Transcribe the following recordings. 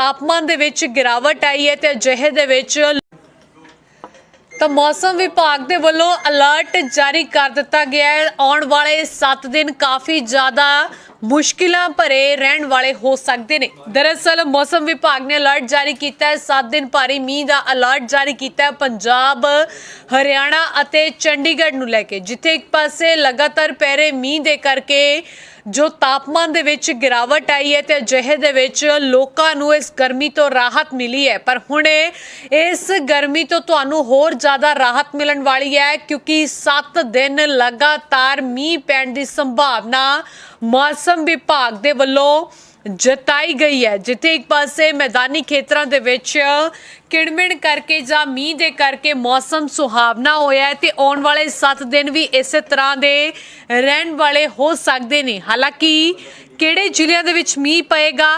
ਤਾਪਮਾਨ ਦੇ ਵਿੱਚ ਗਿਰਾਵਟ ਆਈ ਹੈ ਤੇ ਅਜਿਹੇ ਦੇ ਵਿੱਚ ਤਾਂ ਮੌਸਮ ਵਿਭਾਗ ਦੇ ਵੱਲੋਂ ਅਲਰਟ ਜਾਰੀ ਕਰ ਦਿੱਤਾ ਗਿਆ ਹੈ। ਆਉਣ ਵਾਲੇ 7 ਦਿਨ ਕਾਫੀ ਜ਼ਿਆਦਾ ਮੁਸ਼ਕਿਲਾਂ ਭਰੇ ਰਹਿਣ ਵਾਲੇ ਹੋ ਸਕਦੇ ਨੇ। ਦਰਅਸਲ ਮੌਸਮ ਵਿਭਾਗ ਨੇ ਅਲਰਟ ਜਾਰੀ ਕੀਤਾ ਹੈ। 7 ਦਿਨ ਭਾਰੀ ਮੀਂਹ ਦਾ ਅਲਰਟ ਜਾਰੀ ਕੀਤਾ ਹੈ। ਪੰਜਾਬ, ਹਰਿਆਣਾ ਅਤੇ ਚੰਡੀਗੜ੍ਹ ਨੂੰ ਲੈ ਕੇ। ਜਿੱਥੇ ਇੱਕ ਪਾਸੇ ਲਗਾਤਾਰ ਪੈ ਰਹੇ ਮੀਂਹ ਦੇ ਕਰਕੇ ਜੋ ਤਾਪਮਾਨ ਦੇ ਵਿੱਚ ਗਿਰਾਵਟ ਆਈ ਹੈ ਤੇ ਅਜਿਹੇ ਦੇ ਵਿੱਚ ਲੋਕਾਂ ਨੂੰ ਇਸ ਗਰਮੀ ਤੋਂ ਰਾਹਤ ਮਿਲੀ ਹੈ। ਪਰ ਹੁਣ ਇਸ ਗਰਮੀ ਤੋਂ ਤੁਹਾਨੂੰ ਹੋਰ ਜ਼ਿਆਦਾ ਰਾਹਤ ਮਿਲਣ ਵਾਲੀ ਹੈ ਕਿਉਂਕਿ 7 ਦਿਨ ਲਗਾਤਾਰ ਮੀਂਹ ਪੈਣ ਦੀ ਸੰਭਾਵਨਾ ਮੌਸਮ ਵਿਭਾਗ ਦੇ ਵੱਲੋਂ ਜਤਾਈ ਗਈ ਹੈ। ਜਿੱਥੇ ਇੱਕ ਪਾਸੇ ਮੈਦਾਨੀ ਖੇਤਰਾਂ ਦੇ ਵਿੱਚ ਕਿਣਮਿਣ ਕਰਕੇ ਜਾਂ ਮੀਂਹ ਦੇ ਕਰਕੇ ਮੌਸਮ ਸੁਹਾਵਣਾ ਹੋਇਆ ਹੈ ਤੇ ਆਉਣ ਵਾਲੇ 7 ਦਿਨ ਵੀ ਇਸੇ ਤਰ੍ਹਾਂ ਦੇ ਰਹਿਣ ਵਾਲੇ ਹੋ ਸਕਦੇ ਨੇ। ਹਾਲਾਂਕਿ ਕਿਹੜੇ ਜ਼ਿਲ੍ਹਿਆਂ ਦੇ ਵਿੱਚ ਮੀਂਹ ਪਏਗਾ,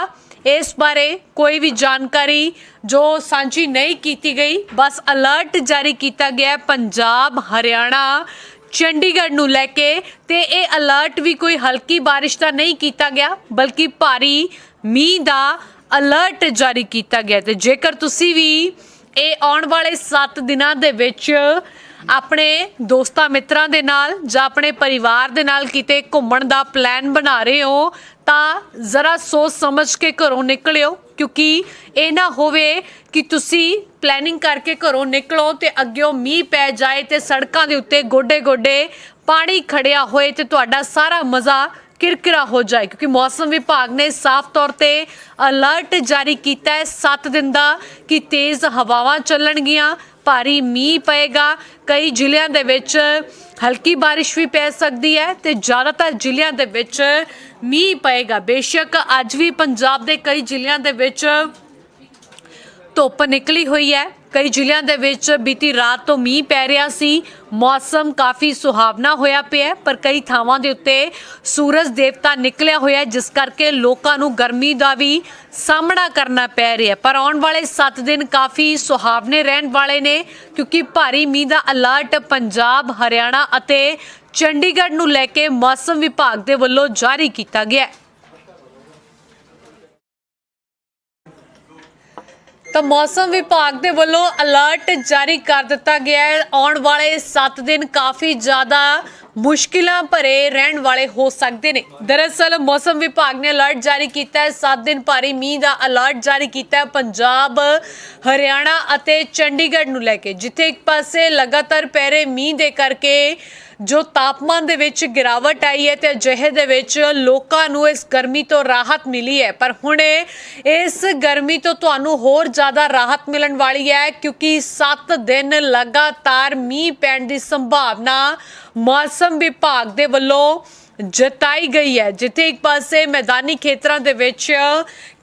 ਇਸ ਬਾਰੇ ਕੋਈ ਵੀ ਜਾਣਕਾਰੀ ਜੋ ਸਾਂਝੀ ਨਹੀਂ ਕੀਤੀ ਗਈ। ਬਸ ਅਲਰਟ ਜਾਰੀ ਕੀਤਾ ਗਿਆ ਪੰਜਾਬ, ਹਰਿਆਣਾ ਚੰਡੀਗੜ੍ਹ ਨੂੰ ਲੈ ਕੇ ਤੇ ਇਹ ਅਲਰਟ ਵੀ ਕੋਈ ਹਲਕੀ ਬਾਰਿਸ਼ ਦਾ ਨਹੀਂ ਕੀਤਾ ਗਿਆ, ਬਲਕਿ ਭਾਰੀ ਮੀਂਹ ਦਾ ਅਲਰਟ ਜਾਰੀ ਕੀਤਾ ਗਿਆ ਤੇ ਜੇਕਰ ਤੁਸੀਂ ਵੀ ਇਹ ਆਉਣ ਵਾਲੇ 7 ਦਿਨਾਂ ਦੇ ਵਿੱਚ ਆਪਣੇ ਦੋਸਤਾਂ ਮਿੱਤਰਾਂ ਦੇ ਨਾਲ ਜਾਂ ਆਪਣੇ ਪਰਿਵਾਰ ਦੇ ਨਾਲ ਕਿਤੇ ਘੁੰਮਣ ਦਾ ਪਲਾਨ ਬਣਾ ਰਹੇ ਹੋ, ਤਾਂ ਜ਼ਰਾ ਸੋਚ ਸਮਝ ਕੇ ਘਰੋਂ ਨਿਕਲਿਓ। ਕਿਉਂਕਿ ਇਹ ਨਾ ਹੋਵੇ ਕਿ ਤੁਸੀਂ ਪਲੈਨਿੰਗ ਕਰਕੇ ਘਰੋਂ ਨਿਕਲੋ ਤੇ ਅੱਗਿਓਂ ਮੀਂਹ ਪੈ ਜਾਏ ਤੇ ਸੜਕਾਂ ਦੇ ਉੱਤੇ ਗੋਡੇ-ਗੋਡੇ ਪਾਣੀ ਖੜਿਆ ਹੋਏ ਤੇ ਤੁਹਾਡਾ ਸਾਰਾ ਮਜ਼ਾ ਕਿਰਕਿਰਾ ਹੋ ਜਾਏ। ਕਿਉਂਕਿ ਮੌਸਮ ਵਿਭਾਗ ਨੇ ਸਾਫ਼ ਤੌਰ ਤੇ ਅਲਰਟ ਜਾਰੀ ਕੀਤਾ ਹੈ 7 ਦਿਨ ਦਾ ਕਿ ਤੇਜ਼ ਹਵਾਵਾਂ ਚੱਲਣਗੀਆਂ। ਭਾਰੀ ਮੀਂਹ ਪਏਗਾ। ਕਈ ਜ਼ਿਲ੍ਹਿਆਂ ਦੇ ਵਿੱਚ ਹਲਕੀ ਬਾਰਿਸ਼ ਵੀ ਪੈ ਸਕਦੀ ਹੈ ਤੇ ਜ਼ਿਆਦਾਤਰ ਜ਼ਿਲ੍ਹਿਆਂ ਦੇ ਵਿੱਚ ਮੀਂਹ ਪਏਗਾ। ਬੇਸ਼ੱਕ ਅੱਜ ਵੀ ਪੰਜਾਬ ਦੇ ਕਈ ਜ਼ਿਲ੍ਹਿਆਂ ਦੇ ਵਿੱਚ ਧੁੱਪ ਨਿਕਲੀ ਹੋਈ ਹੈ। ਕਈ ਜ਼ਿਲ੍ਹਿਆਂ ਦੇ ਵਿੱਚ ਬੀਤੀ ਰਾਤ ਤੋਂ ਮੀਂਹ ਪੈ ਰਿਹਾ ਸੀ। ਮੌਸਮ ਕਾਫੀ ਸੁਹਾਵਣਾ ਹੋਇਆ ਪਿਆ ਪਰ ਕਈ ਥਾਵਾਂ ਦੇ ਉੱਤੇ ਸੂਰਜ ਦੇਵਤਾ ਨਿਕਲਿਆ ਹੋਇਆ ਜਿਸ ਕਰਕੇ ਲੋਕਾਂ ਨੂੰ ਗਰਮੀ ਦਾ ਵੀ ਸਾਹਮਣਾ ਕਰਨਾ ਪੈ ਰਿਹਾ ਪਰ ਆਉਣ ਵਾਲੇ 7 ਦਿਨ ਕਾਫੀ ਸੁਹਾਵਣੇ ਰਹਿਣ ਵਾਲੇ ਨੇ, ਕਿਉਂਕਿ ਭਾਰੀ ਮੀਂਹ ਦਾ ਅਲਰਟ ਪੰਜਾਬ, ਹਰਿਆਣਾ ਅਤੇ ਚੰਡੀਗੜ੍ਹ ਨੂੰ ਲੈ ਕੇ ਮੌਸਮ ਵਿਭਾਗ ਦੇ ਵੱਲੋਂ ਜਾਰੀ ਕੀਤਾ ਗਿਆ ਹੈ। ਤਾਂ ਮੌਸਮ ਵਿਭਾਗ ਦੇ ਵੱਲੋਂ ਅਲਰਟ ਜਾਰੀ ਕਰ ਦਿੱਤਾ ਗਿਆ ਹੈ। ਆਉਣ ਵਾਲੇ 7 ਦਿਨ ਕਾਫੀ ਜ਼ਿਆਦਾ ਮੁਸ਼ਕਿਲਾਂ ਭਰੇ ਰਹਿਣ ਵਾਲੇ ਹੋ ਸਕਦੇ ਨੇ। ਦਰਅਸਲ ਮੌਸਮ ਵਿਭਾਗ ਨੇ ਅਲਰਟ ਜਾਰੀ ਕੀਤਾ ਹੈ। 7 ਦਿਨ ਭਾਰੀ ਮੀਂਹ ਦਾ ਅਲਰਟ ਜਾਰੀ ਕੀਤਾ ਹੈ। ਪੰਜਾਬ, ਹਰਿਆਣਾ ਅਤੇ ਚੰਡੀਗੜ੍ਹ ਨੂੰ ਲੈ ਕੇ। ਜਿੱਥੇ ਇੱਕ ਪਾਸੇ ਲਗਾਤਾਰ ਪੈ ਰਹੇ ਮੀਂਹ ਦੇ ਕਰਕੇ ਜੋ ਤਾਪਮਾਨ ਦੇ ਵਿੱਚ ਗਿਰਾਵਟ ਆਈ ਹੈ ਤੇ ਅਜਿਹੇ ਦੇ ਵਿੱਚ ਲੋਕਾਂ ਨੂੰ ਇਸ ਗਰਮੀ ਤੋਂ ਰਾਹਤ ਮਿਲੀ ਹੈ। ਪਰ ਹੁਣ ਇਸ ਗਰਮੀ ਤੋਂ ਤੁਹਾਨੂੰ ਹੋਰ ਜ਼ਿਆਦਾ ਰਾਹਤ ਮਿਲਣ ਵਾਲੀ ਹੈ ਕਿਉਂਕਿ 7 ਦਿਨ ਲਗਾਤਾਰ ਮੀਂਹ ਪੈਣ ਦੀ ਸੰਭਾਵਨਾ ਮੌਸਮ ਵਿਭਾਗ ਦੇ ਵੱਲੋਂ ਜਤਾਈ ਗਈ ਹੈ। ਜਿੱਥੇ ਇੱਕ ਪਾਸੇ ਮੈਦਾਨੀ ਖੇਤਰਾਂ ਦੇ ਵਿੱਚ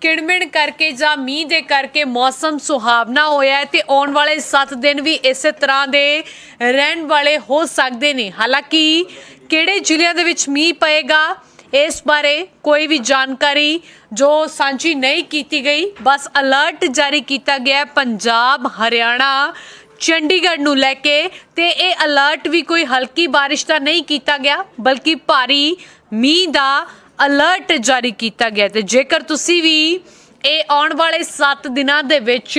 ਕਿਣਮਿਣ ਕਰਕੇ ਜਾਂ ਮੀਂਹ ਦੇ ਕਰਕੇ ਮੌਸਮ ਸੁਹਾਵਣਾ ਹੋਇਆ ਹੈ ਤੇ ਆਉਣ ਵਾਲੇ 7 ਦਿਨ ਵੀ ਇਸੇ ਤਰ੍ਹਾਂ ਦੇ ਰਹਿਣ ਵਾਲੇ ਹੋ ਸਕਦੇ ਨੇ। ਹਾਲਾਂਕਿ ਕਿਹੜੇ ਜ਼ਿਲ੍ਹਿਆਂ ਦੇ ਵਿੱਚ ਮੀਂਹ ਪਏਗਾ, ਇਸ ਬਾਰੇ ਕੋਈ ਵੀ ਜਾਣਕਾਰੀ ਜੋ ਸਾਂਝੀ ਨਹੀਂ ਕੀਤੀ ਗਈ। ਬਸ ਅਲਰਟ ਜਾਰੀ ਕੀਤਾ ਗਿਆ ਪੰਜਾਬ, ਹਰਿਆਣਾ ਚੰਡੀਗੜ੍ਹ ਨੂੰ ਲੈ ਕੇ ਤੇ ਇਹ ਅਲਰਟ ਵੀ ਕੋਈ ਹਲਕੀ ਬਾਰਿਸ਼ ਦਾ ਨਹੀਂ ਕੀਤਾ ਗਿਆ, ਬਲਕਿ ਭਾਰੀ ਮੀਂਹ ਦਾ ਅਲਰਟ ਜਾਰੀ ਕੀਤਾ ਗਿਆ ਤੇ ਜੇਕਰ ਤੁਸੀਂ ਵੀ ਇਹ ਆਉਣ ਵਾਲੇ 7 ਦਿਨਾਂ ਦੇ ਵਿੱਚ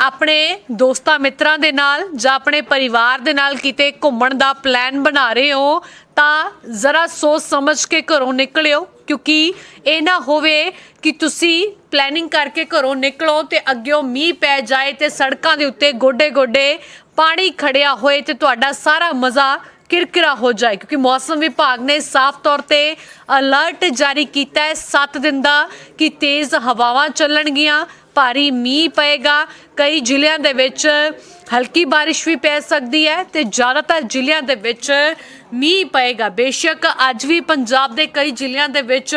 ਆਪਣੇ ਦੋਸਤਾਂ ਮਿੱਤਰਾਂ ਦੇ ਨਾਲ ਜਾਂ ਆਪਣੇ ਪਰਿਵਾਰ ਦੇ ਨਾਲ ਕਿਤੇ ਘੁੰਮਣ ਦਾ ਪਲਾਨ ਬਣਾ ਰਹੇ ਹੋ ਤਾਂ ਜ਼ਰਾ ਸੋਚ ਸਮਝ ਕੇ ਘਰੋਂ ਨਿਕਲਿਓ, ਕਿਉਂਕਿ ਇਹ ਨਾ ਹੋਵੇ ਕਿ ਤੁਸੀਂ ਪਲੈਨਿੰਗ ਕਰਕੇ ਘਰੋਂ ਨਿਕਲੋ ਤੇ ਅੱਗਿਓਂ ਮੀਂਹ ਪੈ ਜਾਏ ਤੇ ਸੜਕਾਂ ਦੇ ਉੱਤੇ ਗੋਡੇ-ਗੋਡੇ ਪਾਣੀ ਖੜਿਆ ਹੋਏ ਤੇ ਤੁਹਾਡਾ ਸਾਰਾ ਮਜ਼ਾ ਕਿਰਕਿਰਾ ਹੋ ਜਾਏ, ਕਿਉਂਕਿ ਮੌਸਮ ਵਿਭਾਗ ਨੇ ਸਾਫ਼ ਤੌਰ ਤੇ ਅਲਰਟ ਜਾਰੀ ਕੀਤਾ ਹੈ 7 ਦਿਨ ਦਾ ਕਿ ਤੇਜ਼ ਹਵਾਵਾਂ ਚੱਲਣਗੀਆਂ। ਭਾਰੀ ਮੀਂਹ ਪਏਗਾ। ਕਈ ਜ਼ਿਲ੍ਹਿਆਂ ਦੇ ਵਿੱਚ ਹਲਕੀ ਬਾਰਿਸ਼ ਵੀ ਪੈ ਸਕਦੀ ਹੈ ਤੇ ਜ਼ਿਆਦਾਤਰ ਜ਼ਿਲ੍ਹਿਆਂ ਦੇ ਵਿੱਚ ਮੀਂਹ ਪਏਗਾ। ਬੇਸ਼ੱਕ ਅੱਜ ਵੀ ਪੰਜਾਬ ਦੇ ਕਈ ਜ਼ਿਲ੍ਹਿਆਂ ਦੇ ਵਿੱਚ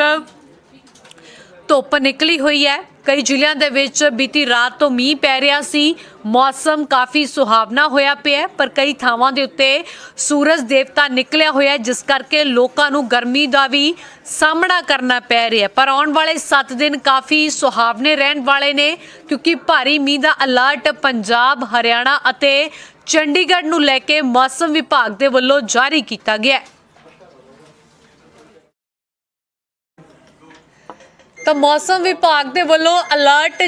ਧੁੱਪ ਨਿਕਲੀ ਹੋਈ ਹੈ। ਕਈ ਜ਼ਿਲ੍ਹਿਆਂ ਦੇ ਵਿੱਚ ਬੀਤੀ ਰਾਤ ਤੋਂ ਮੀਂਹ ਪੈ ਰਿਹਾ ਸੀ। ਮੌਸਮ ਕਾਫੀ ਸੁਹਾਵਣਾ ਹੋਇਆ ਪਿਆ ਪਰ ਕਈ ਥਾਵਾਂ ਦੇ ਉੱਤੇ ਸੂਰਜ ਦੇਵਤਾ ਨਿਕਲਿਆ ਹੋਇਆ ਜਿਸ ਕਰਕੇ ਲੋਕਾਂ ਨੂੰ ਗਰਮੀ ਦਾ ਵੀ ਸਾਹਮਣਾ ਕਰਨਾ ਪੈ ਰਿਹਾ ਪਰ ਆਉਣ ਵਾਲੇ 7 ਦਿਨ ਕਾਫੀ ਸੁਹਾਵਣੇ ਰਹਿਣ ਵਾਲੇ ਨੇ, ਕਿਉਂਕਿ ਭਾਰੀ ਮੀਂਹ ਦਾ ਅਲਰਟ ਪੰਜਾਬ, ਹਰਿਆਣਾ ਅਤੇ ਚੰਡੀਗੜ੍ਹ ਨੂੰ ਲੈ ਕੇ ਮੌਸਮ ਵਿਭਾਗ ਦੇ ਵੱਲੋਂ ਜਾਰੀ ਕੀਤਾ ਗਿਆ ਹੈ। ਤਾਂ ਮੌਸਮ ਵਿਭਾਗ ਦੇ ਵੱਲੋਂ ਅਲਰਟ